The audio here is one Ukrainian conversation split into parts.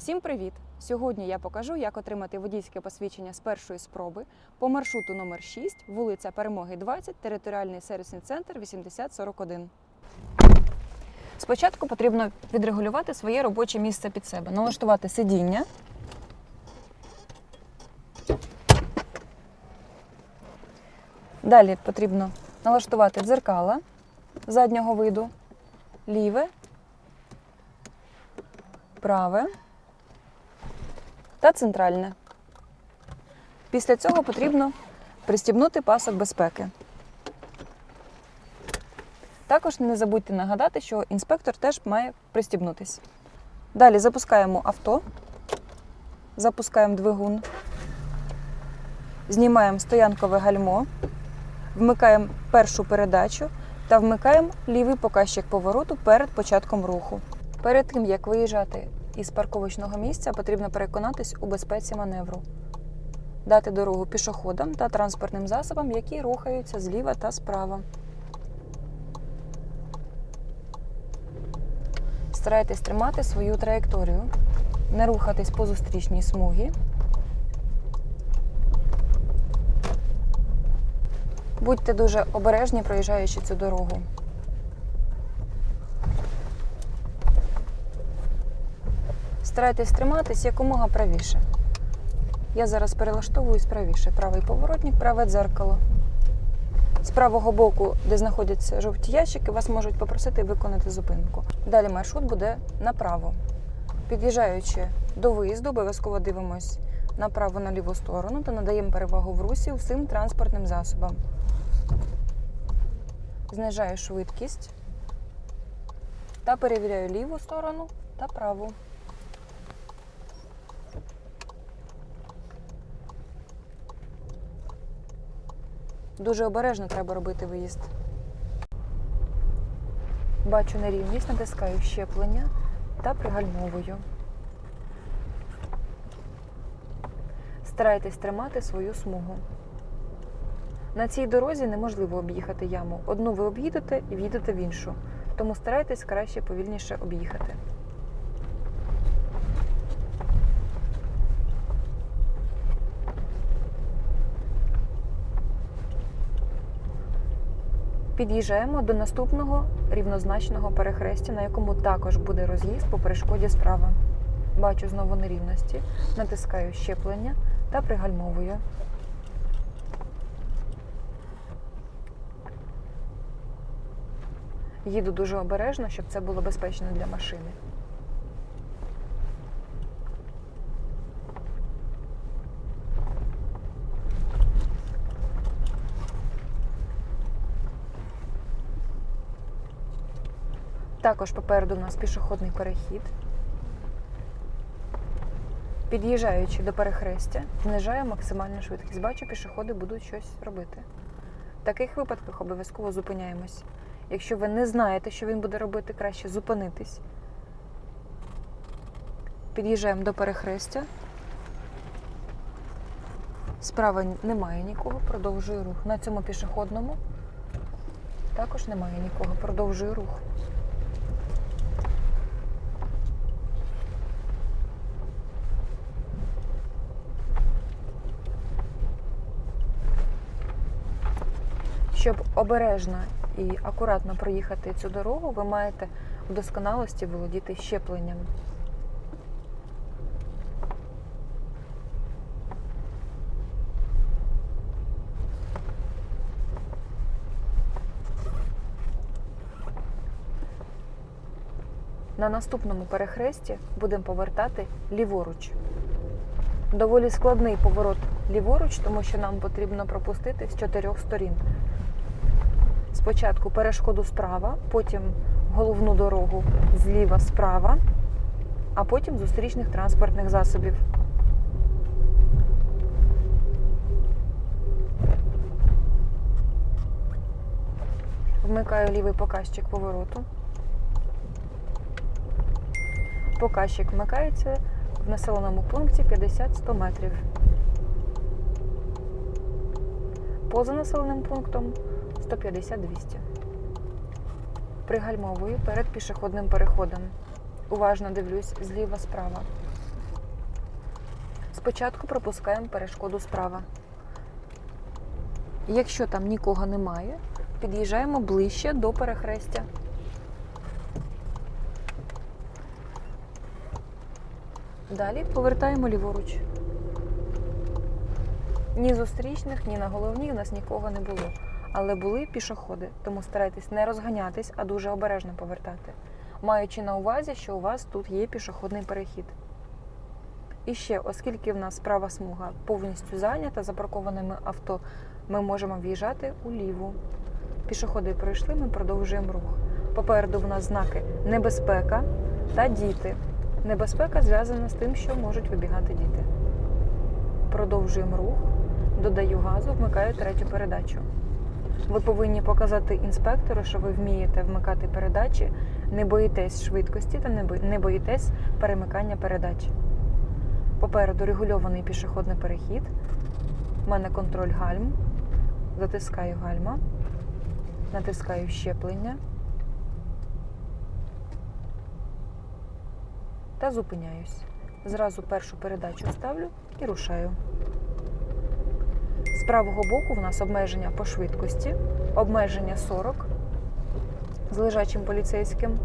Всім привіт! Сьогодні я покажу, як отримати водійське посвідчення з першої спроби по маршруту номер 6, вулиця Перемоги 20, територіальний сервісний центр 8041. Спочатку потрібно відрегулювати своє робоче місце під себе, налаштувати сидіння. Далі потрібно налаштувати дзеркала заднього виду, ліве, праве та центральне. Після цього потрібно пристібнути пасок безпеки. Також не забудьте нагадати, що інспектор теж має пристібнутись. Далі запускаємо авто, запускаємо двигун, знімаємо стоянкове гальмо, вмикаємо першу передачу та вмикаємо лівий показчик повороту перед початком руху. Перед тим, як виїжджати із парковочного місця, потрібно переконатись у безпеці маневру, дати дорогу пішоходам та транспортним засобам, які рухаються зліва та справа. Старайтесь тримати свою траєкторію, не рухатись по зустрічній смугі. Будьте дуже обережні, проїжджаючи цю дорогу. Старайтесь триматись якомога правіше. Я зараз перелаштовуюсь правіше. Правий поворотник, праве дзеркало. З правого боку, де знаходяться жовті ящики, вас можуть попросити виконати зупинку. Далі маршрут буде направо. Під'їжджаючи до виїзду, обов'язково дивимось направо на ліву сторону та надаємо перевагу в русі усім транспортним засобам. Знижаю швидкість та перевіряю ліву сторону та праву. Дуже обережно треба робити виїзд. Бачу нерівність, натискаю щеплення та пригальмовую. Старайтесь тримати свою смугу. На цій дорозі неможливо об'їхати яму. Одну ви об'їдете і в'їдете в іншу. Тому старайтесь краще повільніше об'їхати. Під'їжджаємо до наступного рівнозначного перехрестя, на якому також буде роз'їзд по перешкоді справа. Бачу знову нерівності, натискаю щеплення та пригальмовую. Їду дуже обережно, щоб це було безпечно для машини. Також попереду у нас пішохідний перехід. Під'їжджаючи до перехрестя, знижаю максимальну швидкість. Бачу, пішоходи будуть щось робити. В таких випадках обов'язково зупиняємось. Якщо ви не знаєте, що він буде робити, краще зупинитись. Під'їжджаємо до перехрестя. Справа немає нікого, продовжую рух. На цьому пішохідному також немає нікого, продовжую рух. Щоб обережно і акуратно проїхати цю дорогу, ви маєте в досконалості володіти щепленням. На наступному перехресті будемо повертати ліворуч. Доволі складний поворот ліворуч, тому що нам потрібно пропустити з чотирьох сторін. Спочатку перешкоду справа, потім головну дорогу зліва справа, а потім зустрічних транспортних засобів. Вмикаю лівий показчик повороту. Показчик вмикається в населеному пункті 50-100 метрів. Поза населеним пунктом 150-200. Пригальмовую перед пішохідним переходом. Уважно дивлюсь зліва справа. Спочатку пропускаємо перешкоду справа. Якщо там нікого немає, під'їжджаємо ближче до перехрестя. Далі повертаємо ліворуч. Ні зустрічних, ні на головній у нас нікого не було. Але були пішоходи, тому старайтесь не розганятись, а дуже обережно повертати, маючи на увазі, що у вас тут є пішохідний перехід. І ще, оскільки в нас права смуга повністю зайнята запаркованими авто, ми можемо в'їжджати у ліву. Пішоходи пройшли, ми продовжуємо рух. Попереду в нас знаки небезпека та діти. Небезпека зв'язана з тим, що можуть вибігати діти. Продовжуємо рух, додаю газу, вмикаю третю передачу. Ви повинні показати інспектору, що ви вмієте вмикати передачі, не боїтесь швидкості та не боїтесь перемикання передач. Попереду регульований пішохідний перехід. У мене контроль гальм. Затискаю гальма, натискаю щеплення та зупиняюсь. Зразу першу передачу ставлю і рушаю. Правого боку в нас обмеження по швидкості, обмеження 40 з лежачим поліцейським.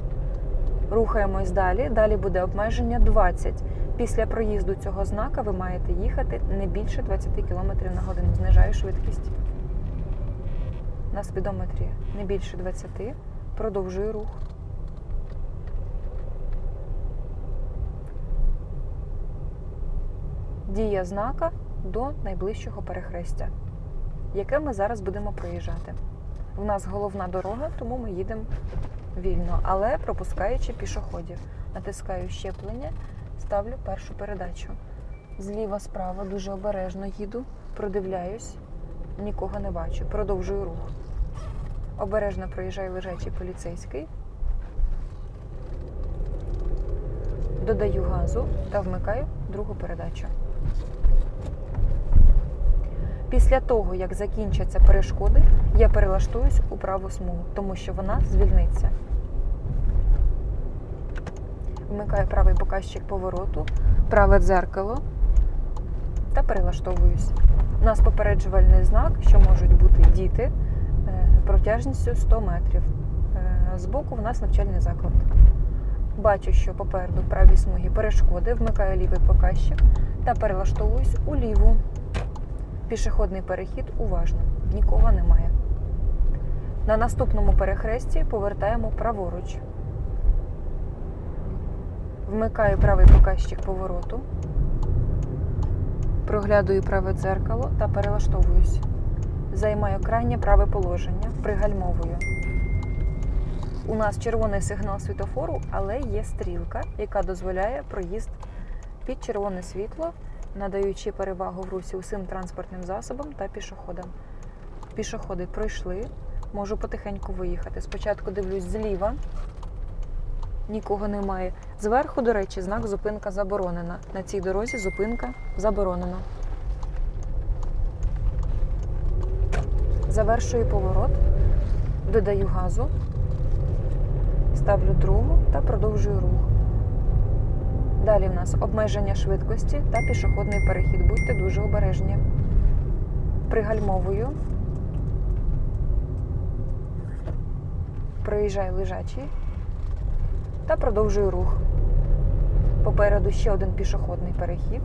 Рухаємось далі. Далі буде обмеження 20. Після проїзду цього знака ви маєте їхати не більше 20 км на годину. Знижаю швидкість. На спідометрі не більше 20. Продовжую рух. Дія знака до найближчого перехрестя, яке ми зараз будемо проїжджати. У нас головна дорога, тому ми їдемо вільно, але пропускаючи пішоходів. Натискаю щеплення, ставлю першу передачу. Зліва, справа дуже обережно їду, продивляюсь, нікого не бачу. Продовжую рух. Обережно проїжджає лежачий поліцейський. Додаю газу та вмикаю другу передачу. Після того, як закінчаться перешкоди, я перелаштуюсь у праву смугу, тому що вона звільниться. Вмикаю правий показчик повороту, праве дзеркало та перелаштовуюсь. У нас попереджувальний знак, що можуть бути діти е, протяжністю 100 метрів. Е, Збоку в нас навчальний заклад. Бачу, що попереду в правій смугі перешкоди, вмикаю лівий показчик та перелаштовуюсь у ліву. Пішохідний перехід уважно, нікого немає. На наступному перехресті повертаємо праворуч. Вмикаю правий показчик повороту, проглядую праве дзеркало та перелаштовуюсь. Займаю крайнє праве положення, пригальмовую. У нас червоний сигнал світофору, але є стрілка, яка дозволяє проїзд під червоне світло, надаючи перевагу в русі усім транспортним засобам та пішоходам. Пішоходи пройшли, можу потихеньку виїхати. Спочатку дивлюсь зліва, нікого немає. Зверху, до речі, знак зупинка заборонена. На цій дорозі зупинка заборонена. Завершую поворот, додаю газу, ставлю другу та продовжую рух. Далі в нас обмеження швидкості та пішохідний перехід. Будьте дуже обережні. Пригальмовую. Проїжджаю лежачий та продовжую рух. Попереду ще один пішохідний перехід.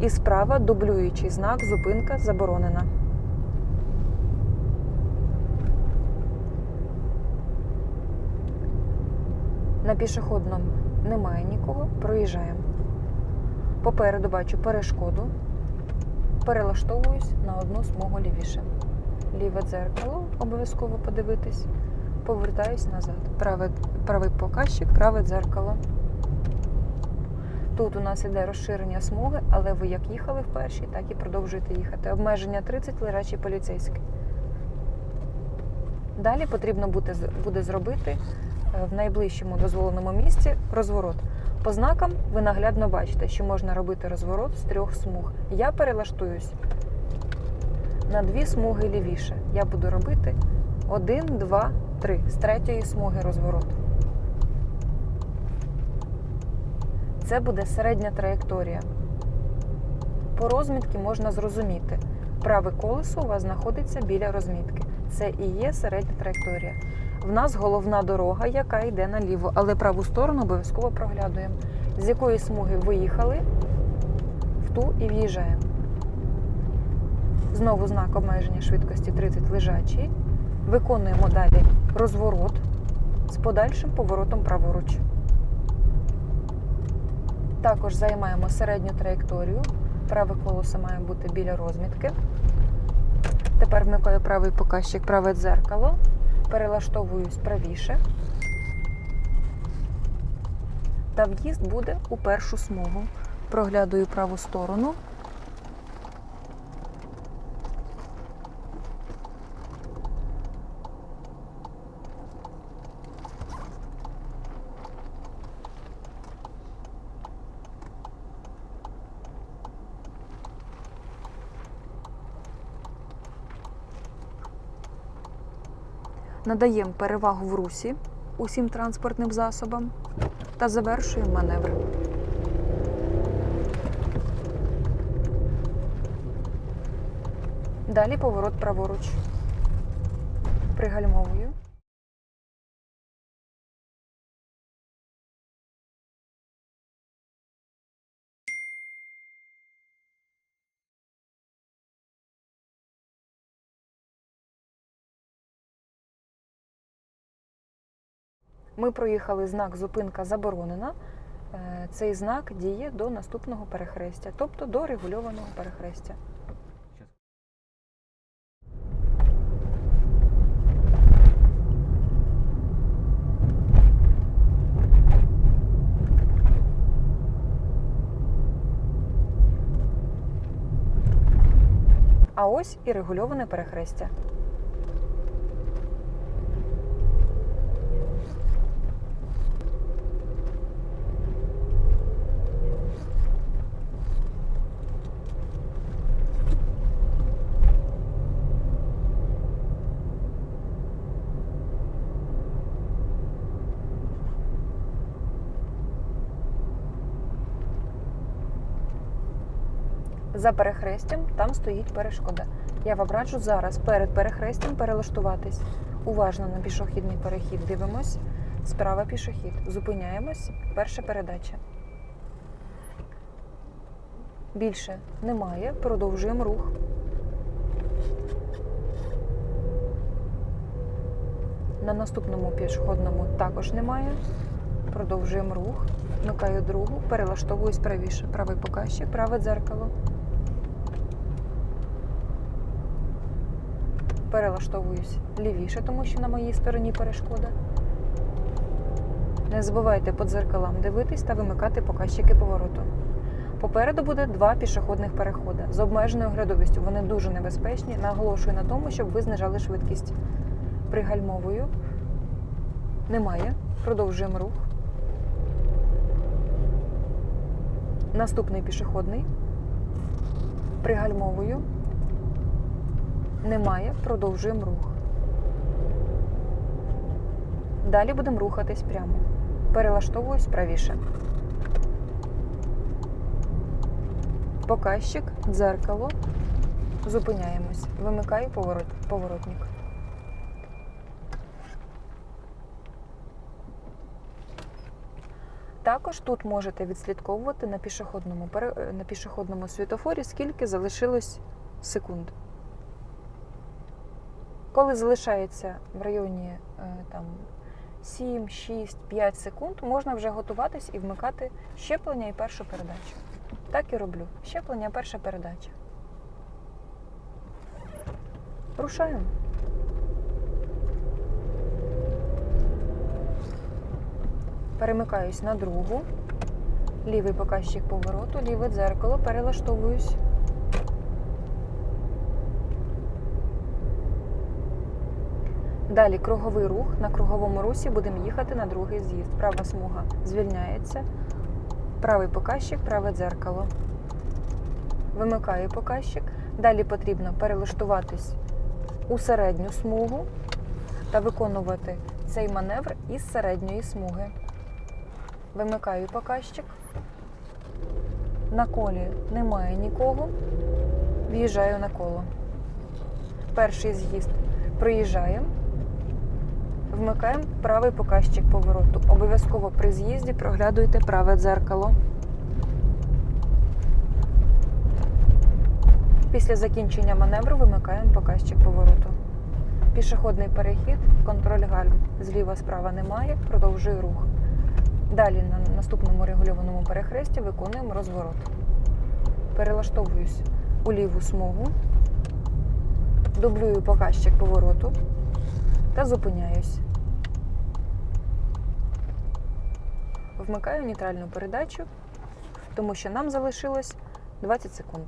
І справа дублюючий знак зупинка заборонена. На пішохідному немає нікого, проїжджаємо. Попереду бачу перешкоду, перелаштовуюсь на одну смугу лівіше. Ліве дзеркало, обов'язково подивитись, повертаюсь назад. Праве, правий показчик, праве дзеркало. Тут у нас іде розширення смуги, але ви як їхали в першій, так і продовжуєте їхати. Обмеження 30 лежачий поліцейський. Далі потрібно буде, буде зробити в найближчому дозволеному місці розворот. По знакам ви наглядно бачите, що можна робити розворот з трьох смуг. Я перелаштуюсь на дві смуги лівіше. Я буду робити один, два, три з третьої смуги розворот. Це буде середня траєкторія. По розмітці можна зрозуміти, праве колесо у вас знаходиться біля розмітки. Це і є середня траєкторія. В нас головна дорога, яка йде наліво, але праву сторону обов'язково проглядуємо. З якої смуги виїхали, в ту і в'їжджаємо. Знову знак обмеження швидкості 30 лежачий. Виконуємо далі розворот з подальшим поворотом праворуч. Також займаємо середню траєкторію. Праве колесо має бути біля розмітки. Тепер вмикаю правий показчик, праве дзеркало. Перелаштовуюсь правіше. Та в'їзд буде у першу смугу. Проглядую праву сторону. Надаємо перевагу в русі усім транспортним засобам та завершуємо маневр. Далі поворот праворуч. Пригальмовую. Ми проїхали знак зупинка заборонена. Е, Цей знак діє до наступного перехрестя, тобто до регульованого перехрестя. А ось і регульоване перехрестя. За перехрестям там стоїть перешкода. Я вам раджу зараз перед перехрестям перелаштуватись. Уважно на пішохідний перехід дивимось. Справа пішохід. Зупиняємось. Перша передача. Більше немає. Продовжуємо рух. На наступному пішохідному також немає. Продовжуємо рух. Вмикаю другу, перелаштовуюсь правіше. Правий показчик, праве дзеркало. Перелаштовуюсь лівіше, тому що на моїй стороні перешкода. Не забувайте по дзеркалам дивитись та вимикати показчики повороту. Попереду буде два пішохідних переходи з обмеженою оглядовістю. Вони дуже небезпечні. Наголошую на тому, щоб ви знижали швидкість. Пригальмовую. Немає. Продовжуємо рух. Наступний пішохідний. Пригальмовую. Немає. Продовжуємо рух. Далі будемо рухатись прямо. Перелаштовуюсь правіше. Показчик, дзеркало. Зупиняємось. Вимикаю поворот, поворотник. Також тут можете відслідковувати на пішохідному, на пішохідному світофорі, скільки залишилось секунд. Коли залишається в районі е, там, 7, 6, 5 секунд, можна вже готуватись і вмикати щеплення і першу передачу. Так і роблю. Щеплення, перша передача. Рушаємо. Перемикаюсь на другу. Лівий показчик повороту, ліве дзеркало, перелаштовуюсь. Далі круговий рух. На круговому русі будемо їхати на другий з'їзд. Права смуга звільняється. Правий показчик, праве дзеркало. Вимикаю показчик. Далі потрібно перелаштуватись у середню смугу та виконувати цей маневр із середньої смуги. Вимикаю показчик. На колі немає нікого. В'їжджаю на коло. Перший з'їзд. Проїжджаємо. Вмикаємо правий показчик повороту. Обов'язково при з'їзді проглядуйте праве дзеркало. Після закінчення маневру вимикаємо показчик повороту. Пішохідний перехід, контроль гальм. Зліва справа немає, продовжую рух. Далі на наступному регульованому перехресті виконуємо розворот. Перелаштовуюсь у ліву смугу, дублюю показчик повороту та зупиняюсь. Вмикаю нейтральну передачу, тому що нам залишилось 20 секунд.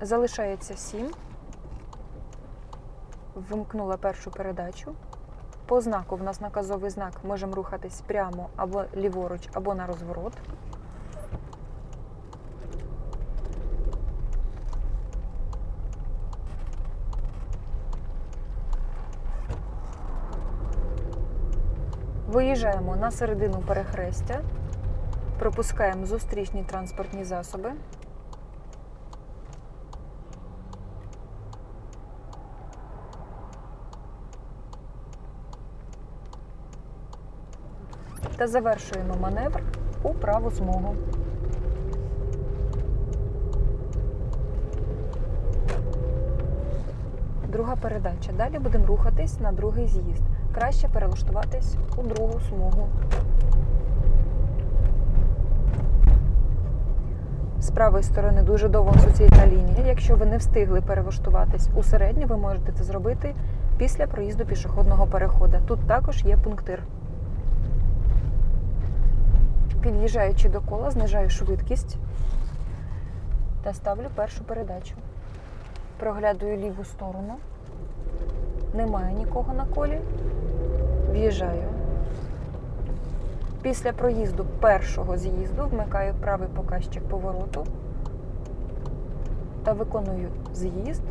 Залишається 7. Вимкнула першу передачу. По знаку в нас наказовий знак можемо рухатись прямо або ліворуч, або на розворот. Виїжджаємо на середину перехрестя, пропускаємо зустрічні транспортні засоби. Та завершуємо маневр у праву смугу. Друга передача. Далі будемо рухатись на другий з'їзд. Краще перелаштуватись у другу смугу. З правої сторони дуже довга суцільна лінія. Якщо ви не встигли перелаштуватись у середню, ви можете це зробити після проїзду пішохідного переходу. Тут також є пунктир. Під'їжджаючи до кола, знижаю швидкість та ставлю першу передачу. Проглядую ліву сторону. Немає нікого на колі. В'їжджаю. Після проїзду першого з'їзду вмикаю правий показчик повороту та виконую з'їзд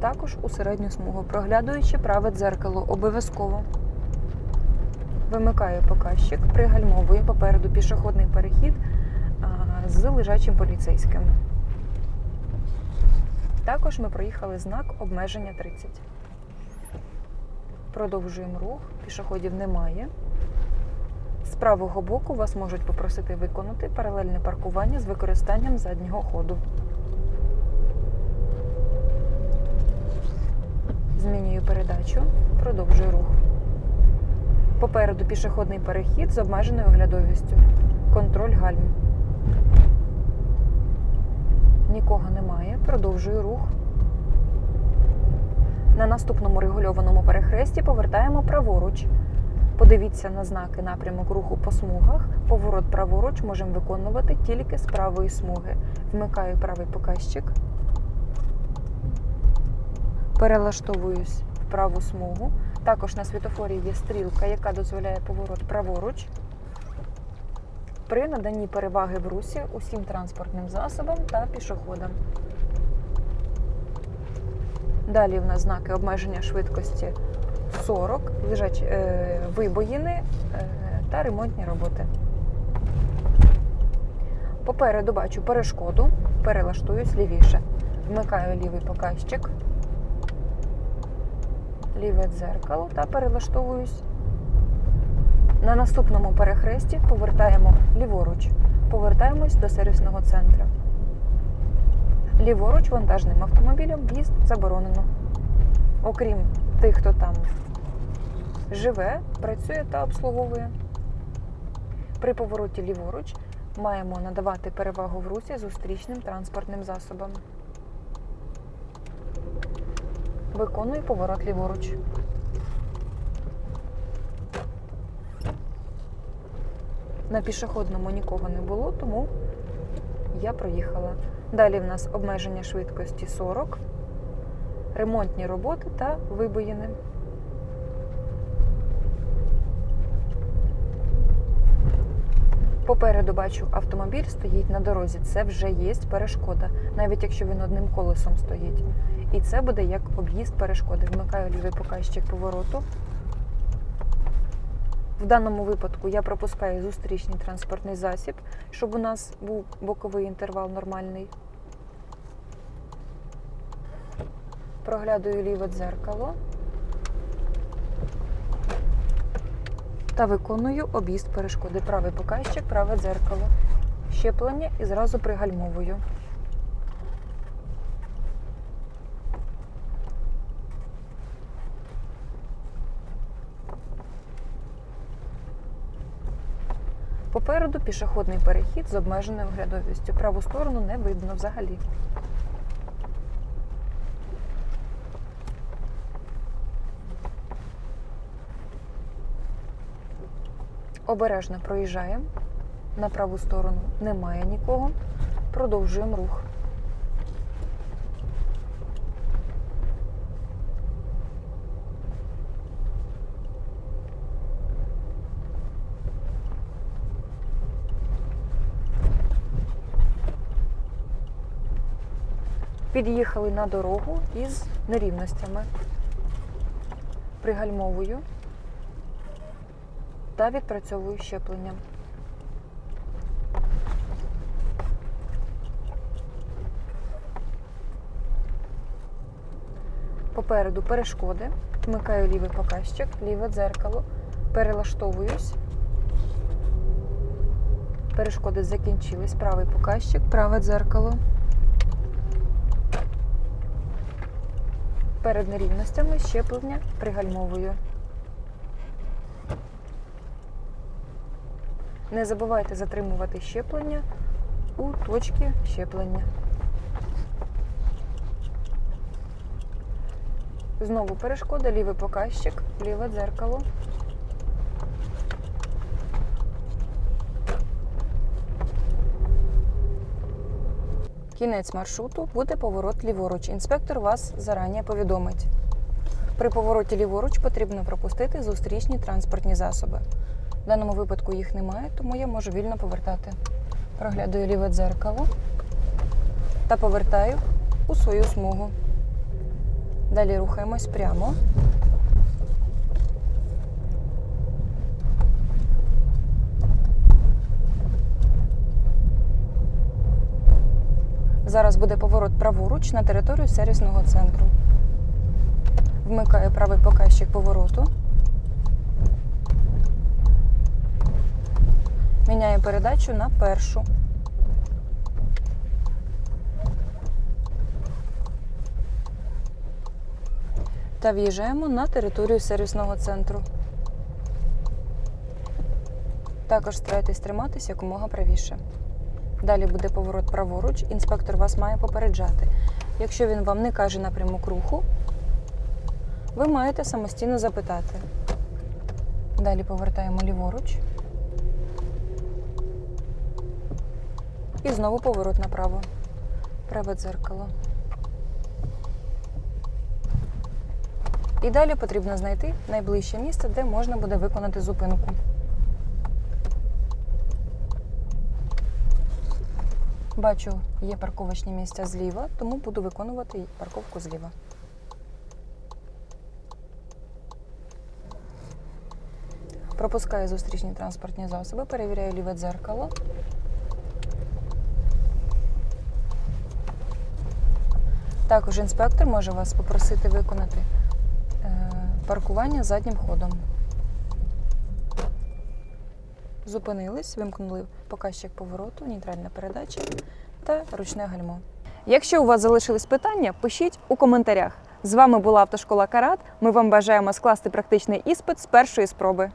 також у середню смугу, проглядуючи праве дзеркало обов'язково. Вимикаю показчик, пригальмовую попереду пішохідний перехід з лежачим поліцейським. Також ми проїхали знак обмеження 30. Продовжуємо рух, пішоходів немає. З правого боку вас можуть попросити виконати паралельне паркування з використанням заднього ходу. Змінюю передачу, продовжую рух. Попереду пішохідний перехід з обмеженою оглядовістю. Контроль гальм. Нікого немає. Продовжую рух. На наступному регульованому перехресті повертаємо праворуч. Подивіться на знаки напрямок руху по смугах. Поворот праворуч можемо виконувати тільки з правої смуги. Вмикаю правий показчик. Перелаштовуюсь праву смугу. Також на світофорі є стрілка, яка дозволяє поворот праворуч. При наданні переваги в русі усім транспортним засобам та пішоходам. Далі в нас знаки обмеження швидкості 40, лежать е, вибоїни е, та ремонтні роботи. Попереду бачу перешкоду, перелаштуюсь лівіше. Вмикаю лівий показчик ліве дзеркало та перелаштовуюсь. На наступному перехресті повертаємо ліворуч. Повертаємось до сервісного центру. Ліворуч вантажним автомобілем в'їзд заборонено. Окрім тих, хто там живе, працює та обслуговує. При повороті ліворуч маємо надавати перевагу в русі зустрічним транспортним засобам. Виконую поворот ліворуч. На пішохідному нікого не було, тому я проїхала. Далі в нас обмеження швидкості 40, ремонтні роботи та вибоїни. Попереду бачу автомобіль стоїть на дорозі. Це вже є перешкода, навіть якщо він одним колесом стоїть. І це буде як об'їзд перешкоди. Вмикаю лівий показчик повороту. В даному випадку я пропускаю зустрічний транспортний засіб, щоб у нас був боковий інтервал нормальний. Проглядую ліве дзеркало та виконую об'їзд перешкоди. Правий показчик, праве дзеркало. Щеплення і зразу пригальмовую. Попереду пішохідний перехід з обмеженою оглядовістю. Праву сторону не видно взагалі. Обережно проїжджаємо. На праву сторону немає нікого. Продовжуємо рух. Під'їхали на дорогу із нерівностями. Пригальмовую та відпрацьовую щеплення. Попереду перешкоди. Вмикаю лівий показчик, ліве дзеркало, перелаштовуюсь. Перешкоди закінчились. Правий показчик, праве дзеркало. Перед нерівностями щеплення пригальмовую. Не забувайте затримувати щеплення у точці щеплення. Знову перешкода, лівий показчик, ліве дзеркало. Кінець маршруту буде поворот ліворуч. Інспектор вас зарані повідомить. При повороті ліворуч потрібно пропустити зустрічні транспортні засоби. Даному випадку їх немає, тому я можу вільно повертати. Проглядаю ліве дзеркало та повертаю у свою смугу. Далі рухаємось прямо. Зараз буде поворот праворуч на територію сервісного центру. Вмикаю правий показчик повороту. Міняю передачу на першу. Та в'їжджаємо на територію сервісного центру. Також старайтесь триматись якомога правіше. Далі буде поворот праворуч. Інспектор вас має попереджати. Якщо він вам не каже напрямок руху, ви маєте самостійно запитати. Далі повертаємо ліворуч. І знову поворот направо. Праве дзеркало. І далі потрібно знайти найближче місце, де можна буде виконати зупинку. Бачу, є парковочні місця зліва, тому буду виконувати парковку зліва. Пропускаю зустрічні транспортні засоби, перевіряю ліве дзеркало. Також інспектор може вас попросити виконати е, паркування заднім ходом. Зупинились, вимкнули показчик повороту, нейтральна передача та ручне гальмо. Якщо у вас залишились питання, пишіть у коментарях. З вами була автошкола Карат. Ми вам бажаємо скласти практичний іспит з першої спроби.